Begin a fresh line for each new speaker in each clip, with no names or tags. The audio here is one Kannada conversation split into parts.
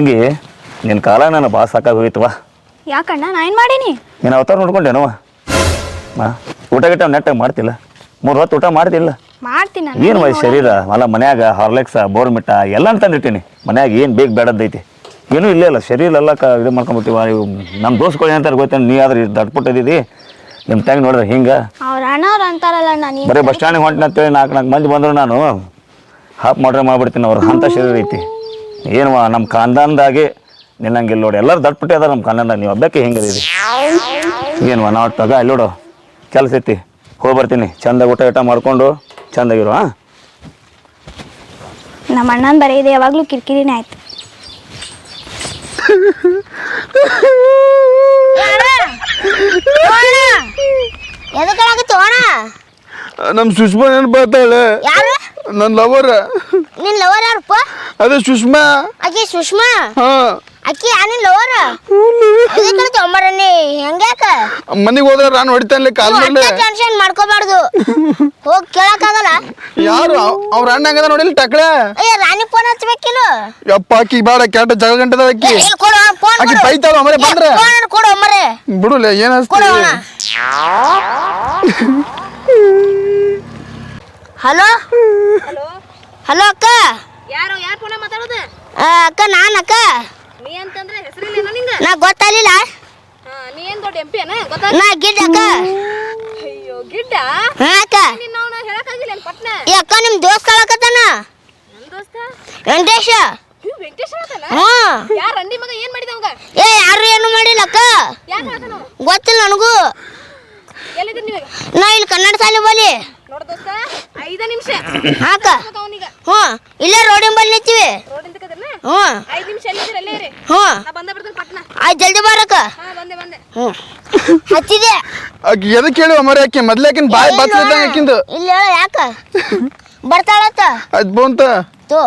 ತಂಗಿ ನಿನ್ನ ಕಾಲ ನಾನು ಭಾಳ ಸಾಕಾಗೋಗಿತ್ತು ವಾ
ಯಾಕಣ್ಣ? ನಾ ಏನು ಮಾಡೀನಿ?
ನೀನು ಅವತಾರ ನೋಡ್ಕೊಂಡೇನವ ಹಾಂ ಊಟ ಗಿಟ್ಟ ನೆಟ್ಟಾಗಿ ಮಾಡ್ತಿಲ್ಲ. ಮೂರು ಹೊತ್ತು ಊಟ ಮಾಡ್ತಿಲ್ಲ.
ಮಾಡ್ತೀನಿ ನಾನು.
ಏನು ಮಾಡಿ ಶರೀರ? ಅಲ್ಲ ಮನ್ಯಾಗ ಹಾರ್ಲೆಕ್ಸ ಬೋರ್ಮಿಟ್ಟ ಎಲ್ಲ ತಂದಿಟ್ಟಿನಿ. ಮನ್ಯಾಗ ಏನು ಬೇಕು ಬೇಡದ್ದೈತಿ ಏನೂ ಇಲ್ಲೇ ಇಲ್ಲ ಶರೀರ ಎಲ್ಲ ಕ ಇದು ಮಾಡ್ಕೊಂಬಿಟ್ಟಿವ. ಇವು ನಮ್ಮ ದೋಸ್ಗಳು ಏನಂತಾರೆ ಗೊತ್ತೇನು? ನೀ ಆದ್ರೆ ದಟ್ಪುಟ್ಟಿದ್ದೀವಿ ನಿಮ್ಮ ತಂಗಿ ನೋಡಿದ್ರೆ ಹಿಂಗೆ.
ಅವ್ರ ಅಣ್ಣವ್ರು ಅಂತಾರಲ್ಲ ನಾನು
ಬರೀ ಬಸ್ ಸ್ಟ್ಯಾಂಡಿಗೆ ಹೊಂಟಿನ ಅಂತೇಳಿ ನಾಲ್ಕು ನಾಲ್ಕು ಮಂದಿ ಬಂದರು ನಾನು. ಹಾಪ್ ಮಾಡ್ರೆ ಮಾಡ್ಬಿಡ್ತೀನಿ ಅವ್ರು ಅಂಥ ಶರೀರ ಐತಿ. ಏನು ನಮ್ಮ ಖಾನ್ದಾನ್ದಾಗೆ ನಿನ್ನಂಗೆ ಇಲ್ಲಿ ನೋಡಿ ಎಲ್ಲರೂ ದಟ್ಪುಟ್ಟಿ ಅದ ನಮ್ಮ ಖಾನ್ದಾನ್ದಾಗ ನೀವು ಹಬ್ಬಕ್ಕೆ ಹಿಂಗದೀರಿ ಏನು ನಾವು ತಗ ಅಲ್ಲಿ ನೋಡು ಕೆಲಸ ಐತಿ ಹೋಗಿ ಬರ್ತೀನಿ ಚಂದ ಊಟ ಊಟ ಮಾಡ್ಕೊಂಡು ಚಂದಾಗಿರು ಹಾಂ?
ನಮ್ಮ ಅಣ್ಣನ ಬರೀ ಇದೆ ಯಾವಾಗಲೂ ಕಿರಿಕಿರಿನೇ ಆಯ್ತು.
ಎದಕ್ಕಾಗತ್ತೆ
ನಮ್ಮ ಸುಷ್ಮಾ ನೆನಪಾತಾಳೆ
ಯಾರು?
ನನ್ನ ಲವರ್
ನಿನ್ ಲವರ್ ಯಾರಪ್ಪ?
ಅದೇ ಸುಷ್ಮಾ.
ಆಕಿ ಸುಷ್ಮಾ?
ಹಾ.
ಆಕಿ ನಿನ್ ಲವರ್ ನೀ ಹೆಂಗ್ಯಾಕ
ಮನೆಗೆ ಹೋದ್ರೆ ನಾನು ಹೊಡಿತಾನೆ ಕಾಲ್ ಮೇಲೆ.
ಟೆನ್ಷನ್ ಮಾಡ್ಕೋಬಾರ್ದು. ಹೋಗ್ ಕೇಳಕ್ಕಾಗಲ್ಲ.
ಯಾರು? ಅವ್ರ ಅಣ್ಣ ಹಂಗದ ನೋಡಿಲ್ಲ ಟಕ್ಳೆ
ಅಯ್ಯ ರಾಣಿ ಫೋನ್ ಹಚ್ಬೇಕಿಲ್ಲ
ಯಪ್ಪ ಆಕಿ ಬೇಡ ಕೆಟ್ಟ ಜಗಳ ಗಂಟದ ಆಕಿ ಆಕಿ ಬೈತಾಳ ಮರೆ ಬಂದ್ರೆ?
ಕೊಡು ಮರೆ
ಬಿಡುಲೆ ಏನ್
ಕೊಡು ಅಣ್ಣ ಹಲೋ? ಹಲೋ ಅಕ್ಕ?
ಯಾರು ಯಾರು ಫೋನ ಮಾತಾಡೋದು?
ಆ, ಅಕ್ಕ ನಾನು ಅಕ್ಕ.
ನೀ ಅಂತಂದ್ರೆ ಹೆಸರಿಲ್ಲ ನಿಂಗ?
ನಾ ಗೊತ್ತಾಗ್ಲಿಲ್ಲ.
ಹಾ, ನೀ ಏನ್ ದೊಡ್ಡ ಎಂಪಿ ಅನ ಗೊತ್ತಾ
ನಾ ಗಿಡ್ಡ ಅಕ್ಕ.
ಅಯ್ಯೋ ಗಿಡ್ಡ?
ಹಾ ಅಕ್ಕ.
ನಿನ್ನ ಅವನ ಹೇಳಕ್ಕಾಗಿಲ್ಲ ಏನ್ ಪಟ್ನ?
ಏ ಅಕ್ಕ ನಿಮ್ಮ ದೋಸ್ತ್ ಹೇಳಕತ್ತಾನ
ನನ್ ದೋಸ್ತ?
ವೆಂಕಟೇಶ.
ಇವ್ ವೆಂಕಟೇಶ ಆತನ
ಹ್ಞೂ
ಯಾರ ಅಂಡಿ ಮಗ ಏನ್ ಮಾಡಿದ ಅವಂಗ?
ಏ ಯಾರು ಏನು ಮಾಡಿಲ್ಲ ಅಕ್ಕ.
ಯಾಕೆ ಹೇಳ್ತಾನ
ಗೊತ್ತಿಲ್ಲ ನನಗೂ.
ಎಲ್ಲಿದ್ದ ನೀವಾಗ
ನಾ ಇಲ್ಲಿ ಕನ್ನಡ ಶಾಲೆ ಬಲ್ಲಿ
ನೋಡ್ ದೋಸ್ತ ಐದ ನಿಮಿಷ.
ಹಾಕ.
ಅವನಿಗ.
ಹ್ಞೂ ಇಲ್ಲೇ ರೋಡಿನ ಬಲ್ಲಿ ನಿಂತೀವಿ
ರೋಡಿಂದ ಕದರ್ನ?
ಹ್ಞೂ.
ಐದ್ ನಿಮಿಷ ಎಲ್ಲಿದ್ದೀರ ಅಲ್ಲೇ ಇರಿ.
ಹ್ಞೂ.
ನಾ ಬಂದ ಬಿಡ್ತೀನಿ ಪಟ್ನ.
ಆಯ್ತು ಜಲ್ದಿ ಬರಕ
ಹಾ ಬಂದೆ ಬಂದೆ.
ಹ್ಞೂ. ಹಚ್ಚಿದೆ
ಆಕಿ ಎದಕ್ಕೆ ಹೇಳುವ ಮರೆ ಆಕಿ? ಮೊದ್ಲೇ ಆಕಿನ ಬಾಯ್ ಬಾಚ್ಲಿದ್ದಂಗ ಆಕಿಂದು.
ಇಲ್ಲಿ ಹೇಳ ಯಾಕ? ಬರ್ತಾಳತ್ತ?
ಆಯ್ತು ಬಂತ
ತೋ.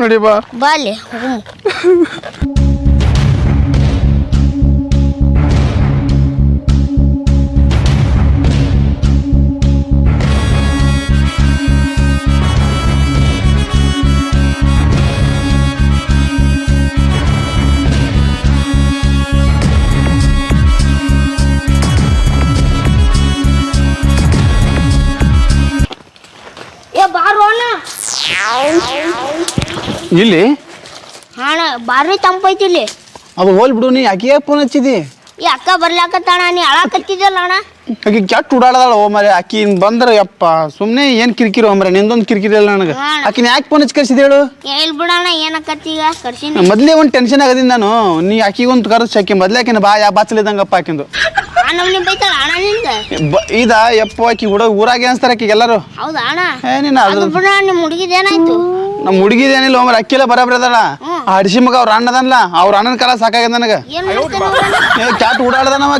ನೋಡಿ ಬಾ.
ಬಾ ಅಲ್ಲಿ ಹ್ಞೂ
ಇಲ್ಲಿ?
ಅಣ್ಣ ಬಾರಿ ತಂಪೈತಿ ಇಲ್ಲಿ.
ಅದು ಹೋಲ್ ಬಿಡು ನೀ ಆಕೆ ಫೋನ್ ಹಚ್ಚಿದಿ.
ಈ ಅಕ್ಕ ಬರ್ಲಾಕತ್ತಾಣ ನೀ ಅಳಾಕತ್ತಿದ್ದಲ್ಲ ಅಣ್ಣ.
ಆಕಿ ಕೆಟ್ಟ ಓ ಮರೆ ಆಕಿ ಬಂದ್ರ ಯಪ್ಪ ಸುಮ್ನೆ ಏನ್ ಕಿರಿಕಿರಿ ಓಮರೆ ಮರೆ ನಿಂದೊಂದು ಕಿರಿಕಿರಿ ಇಲ್ಲ ನನಗೆ.
ಅಕ್ಕಿ
ಆಕಿನ ಯಾಕೆ ಫೋನ್ ಹಚ್ಚಿ ಕರ್ಸಿದ ಹೇಳು.
ಹೇಳ್ ಬಿಡಣ್ಣ ಏನ ಈಗ? ಕರ್ಸಿನಿ.
ಮೊದ್ಲೇ ಒಂದು ಟೆನ್ಷನ್ ಆಗದಿಂದ ನಾನು. ನೀ ಅಕ್ಕಿಗೊಂದ್ ಕರ್ಸಿ ಕರ್ಸ್ ಆಕಿ ಮೊದ್ಲೇ ಆಕಿನ ಬಾ ಯಾ ಬಾಚಲಿದಂಗಪ್ಪ ಆಕಿಂದು.
ಆ ನಮ್ನಿ ಬೈತಾಳ ಅಣ್ಣ ನಿಂದ?
ಬ- ಇದ ಯಪ್ಪ ಆಕಿ ಹುಡುಗ ಊರಾಗೆ ಅನ್ಸ್ತಾರ ಆಕಿಗೆ ಎಲ್ಲರೂ?
ಹೌದಾ ಅಣ್ಣ?
ಏ ನೀನು
ಅದು
ಅದು
ಬಿಡ ನಿಮ್ಮ ಹುಡುಗಿದೇನಾಯ್ತು
ನಮ್ಮ ಹುಡುಗಿದೇನಿಲ್ಲ ಒಮ್ಮೆ ಅಕ್ಕಿಲ್ಲ ಬರಾಬರಿ ಅದಲ್ಲ ಆ ಹಡಿಸಿ ಮಗ ಅವ್ರ ಅಣ್ಣದಲ್ಲ ಅವ್ರ ಅಣ್ಣನ ಕಾಲ ಸಾಕಾಗ್ಯದ ನನಗೆ.
ಏನ್ ಮಾಡ್ತಾನೆ ಅವ್ರಣ್ಣ?
ಏ ಕ್ಯಾಟ್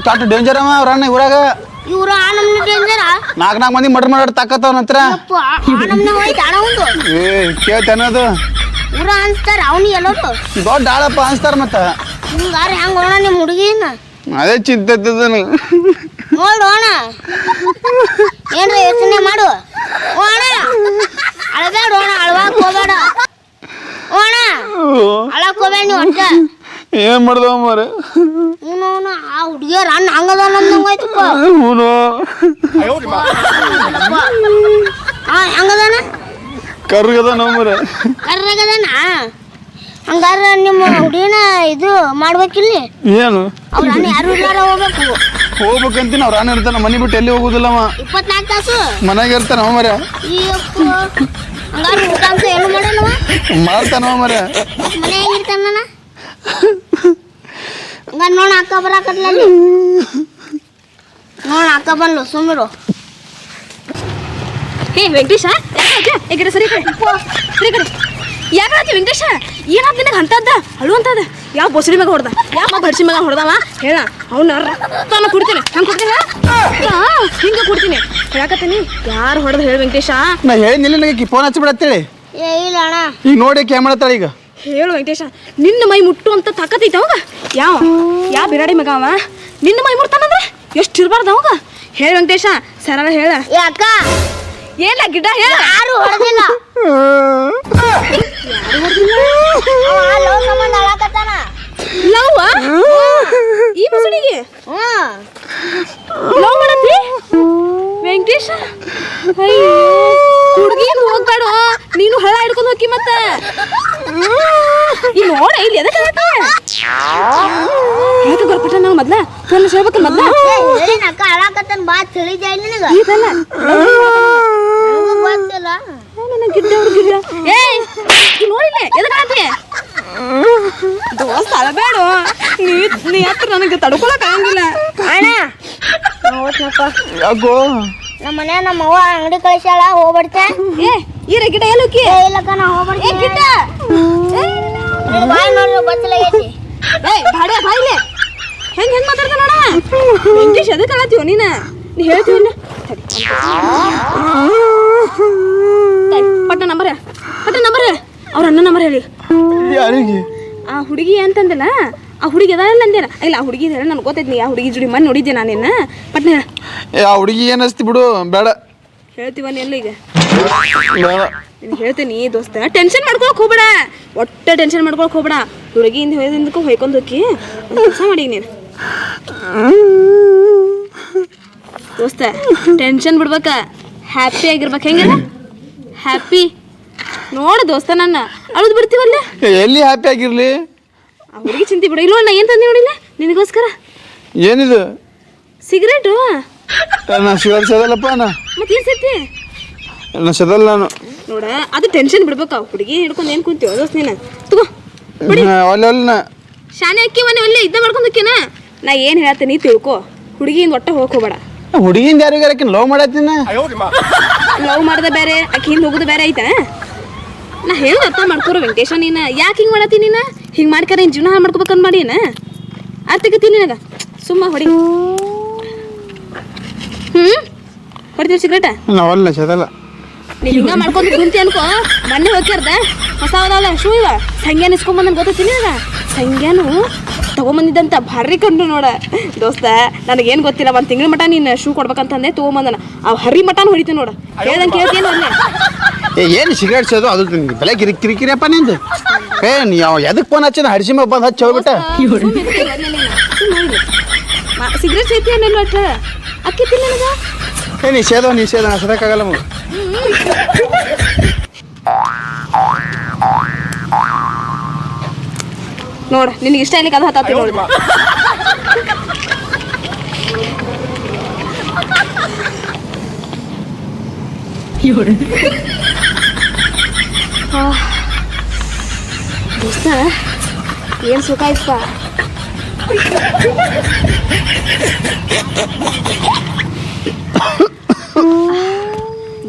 ಕ್ಯಾಟ್ ಡೇಂಜರ್ ಅವ ಅವ್ರ ಅಣ್ಣ ಊರಾಗ.
ಇವ್ರು ಆ ನಮ್ನಿ ಡೇಂಜರ
ನಾಲ್ಕು ನಾಲ್ಕು ಮಂದಿ ಮರ್ಡರ್ ಮಾಡಿ ತಾಕತ್ತವ ನಂತರ
ಅಪ್ಪ ಆ ನಮ್ನಿ ಹೋಯ್ತು ಅಣ್ಣ ಒಂದು
ಏ
ಅನ್ಸ್ತಾರ ಅವನು ಎಲ್ಲರೂ.
ದೊಡ್ಡ ಆಳಪ್ಪ ಅನ್ಸ್ತಾರ ಮತ್ತ.
ಹಿಂಗಾರ ಹೆಂಗ ಅಣ್ಣ ನಿಮ್ಮ ಹುಡುಗಿನ?
ಅದೇ ಚಿಂತೆ ಇದ್ದದ್ದು ನನಗೆ.
ನೋಡು ಅಣ್ಣ ಏನ್ರ ಯೋಚನೆ ಮಾಡು ಓ ಅಣ್ಣ ಅಳಬೇಡ ಅಣ್ಣ ಅಳವಾಕ್ ಹೋಗ್ಬೇಡ ಓ ಅಣ್ಣ ಅಳಕ್ ಹೋಗ್ಬೇಡ ನೀವು ಒಟ್ಟ
ಏನ್ ಮಾಡ್ದವ ಮರೆ
ಹ್ಞೂ ಅವ್ನು ಆ ಹುಡುಗಿಯರ ಅಣ್ಣ ಹಂಗದ ನಮ್ದಂಗ ಆಯ್ತಪ್ಪ
ಹೂನು
ಹಾ ಹೆಂಗದಾನ
ಕರ್ಗದ ನಾವು ಮರೆ
ಕರ್ರಗದಾನ ಹಂಗಾರ ನಿಮ್ಮ ಹುಡುಗಿನ ಇದು ಮಾಡ್ಬೇಕಿಲ್ಲಿ?
ಏನು?
ಅವ್ರ ಯಾರು ಇಲ್ಲಾರ ಹೋಗ್ಬೇಕು.
ಹೋಗ್ಬೇಕಂತೀನಿ ಅವ್ರ ಅಣ್ಣ ಇರ್ತಾನ ಮನೆ ಬಿಟ್ಟು ಎಲ್ಲಿ ಹೋಗುದಿಲ್ಲವ?
ಇಪ್ಪತ್ನಾಲ್ಕು ತಾಸು?
ಮನೆಗೆ ಇರ್ತಾನ ಅವ ಮರೆ
ಹಂಗಾರ ಊಟ ಅಂತ ಏನು ಮಾಡಲ್ಲವ
ಮಾಡ್ತಾನವ ಮರೆ
ಮನೆ ಹೆಂಗಿರ್ತಾನ ಹಂಗಾರ ನೋಡ ಅಕ್ಕ ಬರಾಕತ್ಲಲ್ಲಿ. ನೋಡ ಅಕ್ಕ ಬಂದ್ಲು ಸುಮ್ಮರು
ಹೇ ವೆಂಕಟೇಶ? ಯಾಕೆ? ಈ ಕಡೆ ಸರಿ ಕಡೆ ಸರಿ ಕಡೆ. ಯಾಕೆ ವೆಂಕಟೇಶ? ಏನಾದ ನಿನಗೆ ಅಂತದ್ದ ಅಳುವಂತದ ಯಾವ ಬೊಸಡಿ ಮಗ ಹೊಡೆದ? ಯಾವ ಬಡ್ಸಿ ಮಗ ಹೊಡೆದವ? ಹೇಳ. ಅವನ ರಕ್ತನ ಕುಡ್ತೀನಿ. ಹಂಗೆ ಕೊಡ್ತೀನಿ? ಹಾ ಹಿಂಗೆ ಕುಡ್ತೀನಿ. ಹೇಳಕತ್ತೀನಿ. ಯಾರು ಹೊಡೆದು ಹೇಳ ವೆಂಕಟೇಶ?
ನಾ ನಿಲ್ಲ ನನಗೆ ಫೋನ್ ಹಚ್ಚಿಬಿಡತ್ತೇಳಿ
ಏ ಇಲ್ಲ ಅಣ್ಣ.
ಈಗ ನೋಡಿ ಆಕಿ ತಾಳ ಮಾಡತ್ತಾಳ ಈಗ.
ಹೇಳು ವೆಂಕಟೇಶ. ನಿನ್ನ ಮೈ ಮುಟ್ಟು ಅಂತ ತಾಕತ್ತೈತೆ ಅವಾಗ? ಯಾವ? ಯಾವ ಬಿರಾಡಿ ಮಗ ಅವ? ನಿನ್ನ ಮೈ ಮುಟ್ತಾನಂದ್ರೆ ಎಷ್ಟು ಇರಬಾರ್ದು ಅವಾಗ? ಹೇಳು ವೆಂಕಟೇಶ. ಸರಳ ಹೇಳ.
ಯಾಕ ಅಕ್ಕ.
ಏನ ಗಿಡ ಹೇಳ
ಯಾರು ಹೊಡೆದಿಲ್ಲ. ಲವ್ ಈ ಮುಸುಡಿಗೆ? ಲವ್ ಮಾಡತ್ತಿ? ವೆಂಕಟೇಶ?
ಅಯ್ಯೋ ಹುಡುಗಿನ ನೀನು ಹಳ ಹಿಡ್ಕೊಂಡು ಹೋಗಿ ಮತ್ತ.
ಈ ಇಲ್ಲಿ ಅಕ್ಕ ಅಳಾಕತ್ತನ್ ಬಾ ತಿಳಿದ ನಿನಗ.
ಇದಲ್ಲ ನನ್ನ ಗಿಡ್ಡ ನೀ ನೀ ನನಗೆ ಆಗಂಗಿಲ್ಲ
ಅಣ್ಣ ನಮ್ಮ ನಮ್ಮ ಅವ್ವ ಅಂಗಡಿ ಕಳಿಸ್ಯಾಳ ಹೋಗ್ಬಿಡ್ತೆ
ಏ ಈರ ಗಿಡ ಎಲ್ಲೋಕಿ
ಏ ಇಲ್ಲಕ್ಕ ನಾ
ಏ
ಹೋಗ್ಬಿಡ್ತೀನಿ
ಏ ಬಾಡ ಬಾಯಿಲೆ ಹೆಂಗ್ ಹೆಂಗ್ ಮಾತಾಡ್ತಾನ ನೋಡ ಇಂಗ್ಲಿಷ್ ಅದಕ್ಕೆ ನೀನ ನೀ ಹೇಳ್ತೀವಿಲ್ಲ ಪಟ್ಟ ನಂಬರ್? ಪಟ್ಟ ನಂಬರ್? ಅವ್ರ ಅಣ್ಣ ನಂಬರ್ ಹೇಳಿ.
ಯಾರಿಗೆ?
ಆ ಹುಡುಗಿ ಅಂತಂದಲ್ಲ ಆ ಹುಡುಗಿ ಅದಾರಲ್ಲ ಅಂದಿರ ಇಲ್ಲ ಆ ಹುಡುಗಿ ಹೇಳ ನನಗೆ ಗೊತ್ತೈತಿ ಆ ಹುಡುಗಿ ಜುಡಿ ಮನೆ ನೋಡಿದ್ದೆ ನಾನು ನಿನ್ನ? ಪಟ್ನ
ಆ ಹುಡುಗಿ ಏನಸ್ತಿ ಬಿಡು ಬೇಡ.
ಹೇಳ್ತೀವ ಎಲ್ಲ ಈಗ.
ಬೇಡ.
ನೀನು ಹೇಳ್ತೀನಿ ದೋಸ್ತ ಟೆನ್ಷನ್ ಮಾಡ್ಕೊಳಕ್ ಹೋಗ್ಬೇಡ. ಒಟ್ಟ ಟೆನ್ಷನ್ ಮಾಡ್ಕೊಳಕ್ ಹೋಗ್ಬೇಡ. ಹುಡುಗಿಯಿಂದ ಹೋಯ್ದಿಂದಕ್ಕೂ ಹೊಯ್ಕೊಂಡು ಹೋಗಿ ಕೆಲಸ ಮಾಡಿ ನೀನು. ದೋಸ್ತ ಟೆನ್ಷನ್ ಬಿಡ್ಬೇಕ. ಹ್ಯಾಪಿ ಆಗಿರ್ಬೇಕು ಹೆಂಗಿಲ್ಲ? ಹ್ಯಾಪಿ ನೋಡ ದೋಸ್ತ ನನ್ನ. ಅಳದ್ ಬಿಡ್ತೀವಲ್ಲ
ಎಲ್ಲಿ ಹ್ಯಾಪಿ ಆಗಿರ್ಲಿ?
ಅವ್ರಿಗೆ ಚಿಂತೆ ಬಿಡ. ಇಲ್ಲ ನಾ ಏನು ತಂದೆ ನೋಡಿಲ್ಲ? ನಿನಗೋಸ್ಕರ?
ಏನಿದು?
ಸಿಗರೇಟು
ನಾ ಶಿವರ್ ಸದಲ್ಲಪ್ಪ ನಾ
ಮತ್ತೆ ಏನು ಸೈತಿ
ನಾ ಸದಲ್ಲ ನಾನು.
ನೋಡ ಅದು ಟೆನ್ಷನ್ ಬಿಡ್ಬೇಕು. ಆ ಹುಡುಗಿ ಹಿಡ್ಕೊಂಡು ಏನು ಕುಂತೀವ ದೋಸ್ತ ನೀನು. ತಗೋ
ಒಲ್ಲೆ ಒಲ್ಲೆ
ಶಾನೆ ಅಕ್ಕಿ ಮನೆ ಒಲ್ಲೆ ಇದ್ದ ಮಾಡ್ಕೊಂಡು ಹೋಕ್ಕಿನ? ನಾ ಏನು ಹೇಳ್ತೀನಿ ತಿಳ್ಕೊ. ಹುಡುಗಿಯಿಂದ ಒಟ್ಟ ಹೋಗಕ್ ಹೋಗ್ಬೇಡ.
ಹುಡುಗಿಂದ ಯಾರಿಗಾರ ಆಕಿನ ಲವ್ ಮಾಡತ್ತೀನ?
ಲವ್ ಮಾಡ್ದೆ ಬೇರೆ ಆಕೆ ಹಿಂದೆ ಹೋಗುದು ಬೇರೆ ಐತೆ. ನಾ ಹೇಳಿ ಅರ್ಥ ಮಾಡ್ಕೊರು ವೆಂಕಟೇಶ ನೀನು? ಯಾಕೆ ಹಿಂಗೆ ಮಾಡತ್ತೀನಿ ನೀನು? ಹಿಂಗೆ ಮಾಡ್ಕಾರ ನೀನು ಜೀವನ ಹಾಳು ಮಾಡ್ಕೋಬೇಕಂತ ಮಾಡಿ ಏನ? ಅರ್ಥಕತ್ತಿ ನಿನಗ? ಸುಮ್ಮ ಹೊಡಿ. ಹ್ಞೂ ಹೊಡಿತೀವಿ ಸಿಗ್ರೇಟ
ನಾ ಒಲ್ಲೆ ಸದಲ್ಲ
ನೀ ಹಿಂಗ ಮಾಡ್ಕೊಂಡು ಕುಂತಿ ಅನ್ಕೋ. ಮೊನ್ನೆ ಹೋಗ್ಯಾರ್ದ ಹೊಸ ಅದಾವಲ್ಲ ಶೂ ಇವ. ಸಂಗ್ಯಾನ ಇಸ್ಕೊಂಬಂದ್ ಗೊತ್ತೀನಿ ಸಂಗ್ಯಾನು ತಗೊಂಬಂದಿದ್ದಂತ ಭಾರಿ ಕಂಡು ನೋಡ. ದೋಸ್ತ ನನಗೇನು ಗೊತ್ತಿಲ್ಲ ಒಂದು ತಿಂಗಳ ಮಟ ನೀನು ಶೂ ಕೊಡ್ಬೇಕಂತಂದೆ ತೊಗೊಂಬಂದನ. ಆ ಹರಿ ಮಟನ್ ಹೊಡಿತೀನಿ ನೋಡ. ಹೇಳ್ದಂಗೆ ಕೇಳ್ತೀನಿ ಅಲ್ಲೇ
ಏ ಏನು ಸಿಗರೇಟ್ ಸೇದು ಅದು? ಬೆಲೆ ಕಿರಿ ಕಿರಿಯಪ್ಪ ನಿಂದು. ಏ ನೀ ಅವ ಎದಕ್ಕೆ ಫೋನ್ ಹಚ್ಚಿನ ಹರಿಸಿಮ ಬಂದು ಹಚ್ಚಿ ಹೋಗ್ಬಿಟ್ಟ.
ಸಿಗರೇಟ್ ಸೇತಿ ಏನಿಲ್ಲ ಅಕ್ಕಿ ತಿನ್ನ
ಏ ನೀ ಸೇದೋ ನೀ ಸೇದೋ ನಾ ಸದಕ್ಕಾಗಲ್ಲ ಮಗ.
ನೋಡ ನಿನಗೆ ಇಷ್ಟ ಇಲ್ಲಿಕ್ಕೆ ಅದು ಹತ್ತಿ ನೋಡಿ. ದೋಸ್ತ ಏನು ಸುಖ ಇಷ್ಟ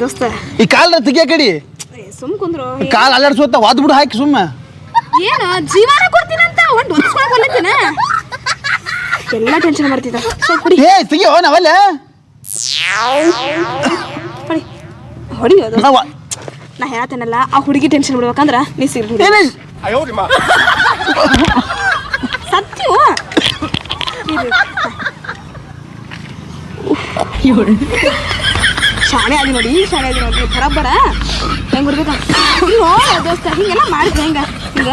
ದೋಸ್ತ
ಈ ಕಾಲ್ರ ತೆಗಿಯ ಕಡಿ.
ಸುಮ್ ಕುಂದ್ರು.
ಕಾಲ್ ಅಲ್ಲಾಡ್ಸೋತ ವಾದ್ ಬಿಡು ಹಾಕಿ ಸುಮ್ಮ
ಏನು ಜೀವನ ಕೊಡ್ತೀನಂತ ಒಂದು ಹೊಂದಿಸ್ಕೊಳಕ್ ಎಲ್ಲ ಟೆನ್ಷನ್ ಮಾಡ್ತಿದ್ದ ಸ್ವಲ್ಪ ಹೊಡಿ.
ಏ ತೆಗಿಯೋ ನಾವಲ್ಲ
ಹೊಡಿ. ಹೊಡಿ ಅದು.
ನಾವ
ನಾ ಹೇಳ್ತೇನಲ್ಲ ಆ ಹುಡುಗಿ ಟೆನ್ಷನ್ ಬಿಡ್ಬೇಕಂದ್ರ ನೀ ಸೀರೆ ಸತ್ಯವ ಶಾಣೆ ಆಗಿ ನೋಡಿ ಶಾಣೆ ಆಗಿ ನೋಡಿ ಬರಬ್ಬರ. ಹೆಂಗ್ ಬಿಡ್ಬೇಕ ದೋಸ್ತ ಹಿಂಗೆಲ್ಲ ಮಾಡಿದ್ರೆ ಹೆಂಗ? ಹಿಂಗ?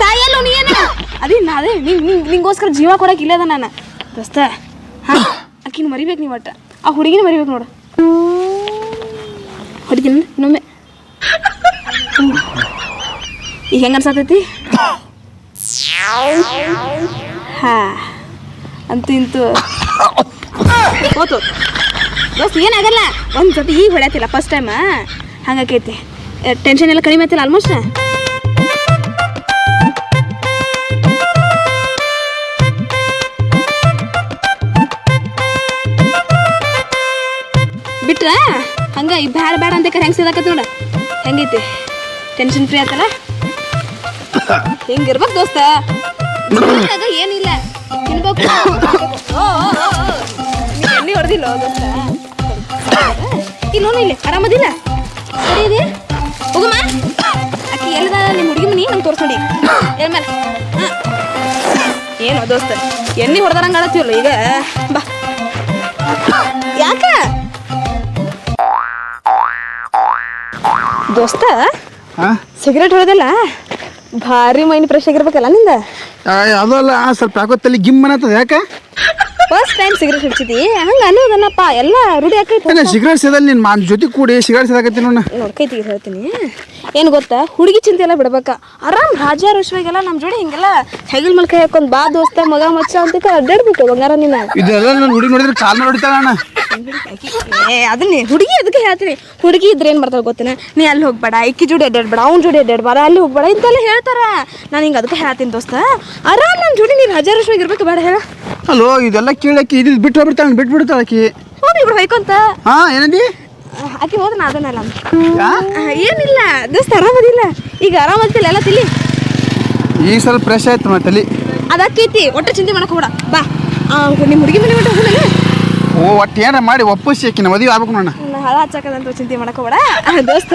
ಸಾಯಲ್ಲ, ನೀ ಏನ? ಅದೇ ನಾ ಅದೇ ನಿಂಗ್ ನಿಂಗ್ ನಿಂಗೋಸ್ಕರ ಜೀವ ಕೊಡಕ್ಕೆ ಇಲ್ಲದ ನಾನು. ದೋಸ್ತ, ಹಾ, ಆಕಿನ ಮರಿಬೇಕು ನೀವು ಒಟ್ಟ. ಆ ಹುಡುಗಿನ ಮರಿಬೇಕು ನೋಡು. ಹೊಡಿತೀನಿ ಇನ್ನೊಮ್ಮೆ. ಈಗ ಹೆಂಗ ಅನ್ಸತೈತಿ? ಹಾ, ಅಂತೂ ಇಂತೂ ಹೋತು ದೋಸ್ತ್ ಏನಾಗಲ್ಲ? ಒಂದು ಸತಿ ಈಗ ಹೊಡ್ಯಾತಿಲ್ಲ ಫಸ್ಟ್ ಟೈಮ್ ಹಂಗಾಕೈತಿ. ಟೆನ್ಷನ್ ಎಲ್ಲ ಕಡಿಮೆ ಆಯ್ತಿಲ್ಲ ಆಲ್ಮೋಸ್ಟ್ ಬಿಟ್ರ? ಹಂಗ ಈ ಬ್ಯಾಡ ಬ್ಯಾಡ ಅಂತ ಹೆಂಗ್ ಸಿದಾಕತ್ ನೋಡ. ಹೆಂಗೈತಿ? ಟೆನ್ಷನ್ ಫ್ರೀ ಆತಲ್ಲ? ಹಿಂಗಿರ್ಬೇಕು ದೋಸ್ತ? ಏನಿಲ್ಲ. ತಿನ್ಬೇಕು. ನೀ ಎಣ್ಣೆ ಇಲ್ಲ ನೋಡು ಇಲ್ಲಿ ಆರಾಮದಿಲ್ಲ. ಸರಿ ಇದೆ. ಹೋಗಮ್ಮ ಆಕಿ ಎಲ್ಲದ? ನಿಮ್ಮ ಹುಡುಗಿ ಮನಿ ನಂಗೆ ತೋರ್ಸ್ಕೊಡಿ. ಎಲ್ ಏನೋ ದೋಸ್ತ? ಎಣ್ಣೆ ಹೊಡೆದಾರಂಗೆ ಆಡತ್ತೀವಲ್ಲ ಈಗ? ಬಾ. ಯಾಕ? ದೋಸ್ತ ಸಿಗರೇಟ್ ಹೊಡೆದಲ್ಲ? ಭಾರಿ ಮೈಂಡ್ ಫ್ರೆಶ್ ಆಗಿರ್ಬೇಕಲ್ಲ ನಿಂದ?
ಅದಲ್ಲ ಸ್ವಲ್ಪ ಯಾಕೋ ತಲೆ ಗಿಮ್ಮನ ಯಾಕೆ?
ಫಸ್ಟ್ ಟೈಮ್ ಸಿಗರೇಟ್ ಹಚ್ಚಿದಿ ಹಂಗ ಅನ್ನೋದನ್ನಪ್ಪ ಎಲ್ಲ ರೂಢಿ ಆಕೈತಿ
ಸಿಗರೇಟ್ ಸೇದಲ್ಲಿ ನಿನ್ ಮಾನ್ ಜೊತೆ ಕೂಡಿ ಸಿಗರೇಟ್ ಸೇದಾಕತ್ತೀನಿ ನೋಡ
ನೋಡ್ಕೈತಿ ಹೇಳ್ತೀನಿ. ಏನು ಗೊತ್ತಾ? ಹುಡುಗಿ ಚಿಂತೆ ಎಲ್ಲ ಬಿಡ್ಬೇಕ. ಆರಾಮ್ ರಾಜ ರುಶ್ವಾಗೆಲ್ಲ ನಮ್ಮ ಜೋಡಿ ಹಿಂಗೆಲ್ಲ ಹೆಗಲ್ ಮಲ್ಕ ಹಾಕೊಂಡ್ ಬಾ ದೋಸ್ತ ಮಗ ಮಚ್ಚ ಅಂತ ಅಡ್ಡಾಡ್ಬೇಕು ಬಂಗಾರ ನಿನ್ನ
ಇದೆಲ್ಲ ನಾನು ಹುಡುಗಿ ನೋಡಿದ್ರೆ ಕಾಲ್ ನೋಡಿತಾಳ ಅಣ್ಣ.
ಏ ಅದನ್ನೇ ಹುಡುಗಿ ಅದಕ್ಕೆ ಹೇಳ್ತೀನಿ. ಹುಡುಗಿ ಇದ್ರೆ ಏನು ಮಾಡ್ತಾರೆ ಗೊತ್ತಿನ? ನೀ ಅಲ್ಲಿ ಹೋಗ್ಬೇಡ ಇಕ್ಕಿ ಜೋಡಿ ಅಡ್ಡಾಡ್ಬೇಡ ಅವ್ನ ಜೋಡಿ ಅಡ್ಡಾಡ್ಬೇಡ ಅಲ್ಲಿ ಹೋಗ್ಬೇಡ ಇಂತೆಲ್ಲ ಹೇಳ್ತಾರ. ನಾನು ಹಿಂಗೆ ಅದಕ್ಕೆ ಹೇಳ್ತೀನಿ ದೋಸ್ತ. ಆರಾಮ್ ನನ್ನ ಜೋಡಿ ನೀನು ಹಜಾರ್ ರುಶ್ವಾಗಿ ಇರ್ಬೇಕು ಬೇಡ ಹೇಳ.
ಅಲ್ಲೋ ಇದೆಲ್ಲ ಕೇಳಕ್ಕೆ ಇದು ಬಿಟ್ಟು ಹೋಗ್ಬಿಡ್ತಾಳೆ ಬಿಟ್ಟು ಬಿಡ್ತಾಳೆ ಆಕಿ.
ಹೋಗಿ ಇಬ್ರು ಹೊಯ್ಕೊಂತ
ಹಾ ಏನಂದಿ?
ಆಕೆ ಹೋದ ನಾ ಅದನ್ನಲ್ಲ? ಏನಿಲ್ಲ ದೋಸ್ತ ಆರಾಮದಿಲ್ಲ. ಈಗ ಆರಾಮದಿಲ್ಲ ಎಲ್ಲ ತಿಳಿ.
ಈಗ ಸ್ವಲ್ಪ ಫ್ರೆಶ್ ಆಯ್ತು ಮತ್ತೆ ತಲಿ
ಅದಕ್ಕೈತಿ ಒಟ್ಟು ಚಿಂತೆ ಮಾಡಕ್ ಹೋಗ್ಬೇಡ. ಬಾ. ನಿಮ್ಮ ಹುಡುಗಿ ಮನೆ ಮಟ್ಟ ಹೋಗಲ್ಲ
ಓ ಒಟ್ಟು ಏನ ಮಾಡಿ ಒಪ್ಪಿಸಿ ಆಕಿನ ಮದುವೆ ಆಗ್ಬೇಕು ನೋಡ
ಹಳ ಹಚ್ಚಕದಂತ ಚಿಂತೆ ಮಾಡಕ್ ಹೋಗ್ಬೇಡ. ದೋಸ್ತ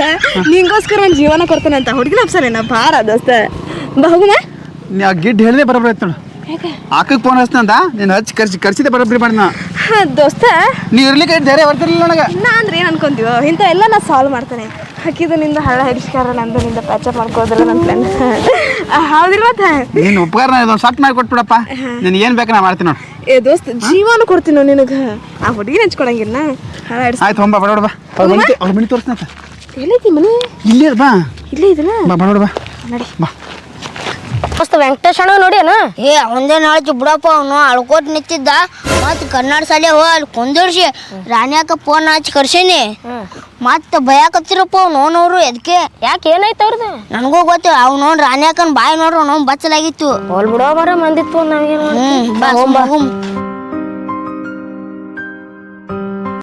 ನಿಂಗೋಸ್ಕರ ಒಂದು ಜೀವನ ಕೊಡ್ತಾನಂತ. ಹುಡುಗಿನ ಅಪ್ಸರೇನ? ಬಾರ ದೋಸ್ತ. ಬಾ ಹೋಗುಮ?
ನೀ ಆ ಗಿಡ್ ಹೇಳಿದೆ ಬರಬರ ಆಯ್ತು ನೋಡು. ಆಕಕ್ಕೆ ಫೋನ್ ಹಚ್ತಂದ ನೀನು ಹಚ್ಚಿ ಕರ್ಸಿ ಕರ್ಸಿದೆ ಬರೋಬ್ಬರಿ
ಹಾ, ದೋಸ್ತ.
ನೀ ಇರ್ಲಿಕ್ಕೆ ಧೈರ್ಯ ಬರ್ತಿರ್ಲಿಲ್ಲ ನನಗೆ.
ನಾ ಅಂದ್ರೆ ಏನು ಅನ್ಕೊಂತೀವೋ? ಇಂಥ ಎಲ್ಲ ನಾ ಸಾಲ್ವ್ ಮಾಡ್ತೇನೆ. ಹಾಕಿದ ನಿಂದ ಹಳ್ಳ ಹಿಡಿಸ್ಕಾರ ನಂದು ನಿಂದ ಪ್ಯಾಚ ಮಾಡ್ಕೋದಲ್ಲ ನನ್ನ ಪ್ಲಾನ್ ಹೌದಿಲ್ಲ ಮತ್ತೆ
ನೀನು ಉಪಕಾರ ಇದೊಂದು ಸಟ್ ಮಾಡಿ ಕೊಟ್ಬಿಡಪ್ಪ ನಿನಗೆ ಏನು ಬೇಕು ನಾ ಮಾಡ್ತೀನಿ ನೋಡಿ.
ಏ ದೋಸ್ತ ಜೀವನ ಕೊಡ್ತೀನೋ ನಿನಗೆ. ಆ ಹುಡುಗಿ ಹಚ್ಕೊಳಂಗಿಲ್ಲ ಹಳ್ಳ ಹಿಡಿಸ್
ಆಯ್ತು ಹೊಂಬ ಬಡೋಡ ಬಾ. ಅವ್ರ ಮನೆ ಅವ್ರ ಮನೆ ತೋರಿಸ್ನಂತ
ಎಲ್ಲೈತಿ ಮನೆ?
ಇಲ್ಲೇ ಬಾ.
ಇಲ್ಲೇ ಇದಲ್ಲ
ಬಾ ಬಡೋಡ ಬಾ.
ನಡಿ.
ಬಾ.
ಮಸ್ತ್ ವೆಂಕಟೇಶ್ ಅಣ್ಣ ನೋಡ್ಯಾನ? ಏ ಅವಂದೇ ನಾಳೆ ಬಿಡಪ್ಪ ಅವನು. ಅಳ್ಕೋಟ್ ನಿಂತಿದ್ದ. ಮತ್ ಕನ್ನಡ ಶಾಲೆ ಹೋ ಅಲ್ಲಿ ಕುಂದಿರ್ಸಿ ರಾಣ್ಯಾಕ ಫೋನ್ ಹಚ್ಚಿ ಕರ್ಸೀನಿ. ಮತ್ ಭಯಕತ್ತಿರಪ್ಪ ಅವ್ನವ್ರು ಎದಕ್ಕೆ
ಯಾಕೆ ಏನಾಯ್ತು ಅವ್ರದ್ದು
ನನಗೂ ಗೊತ್ತಿಲ್ಲ ಅವ್ ನೋಡ್ ರಾಣ್ಯಾಕನ್ ಬಾಯಿ ನೋಡ್ರಿ ಅವ್ನು ಬಚ್ಚಲಾಗಿತ್ತು.
ಹೋಲ್ ಬಿಡೋ ಬರ ಮಂದಿತ್ತು ನಮಗೆ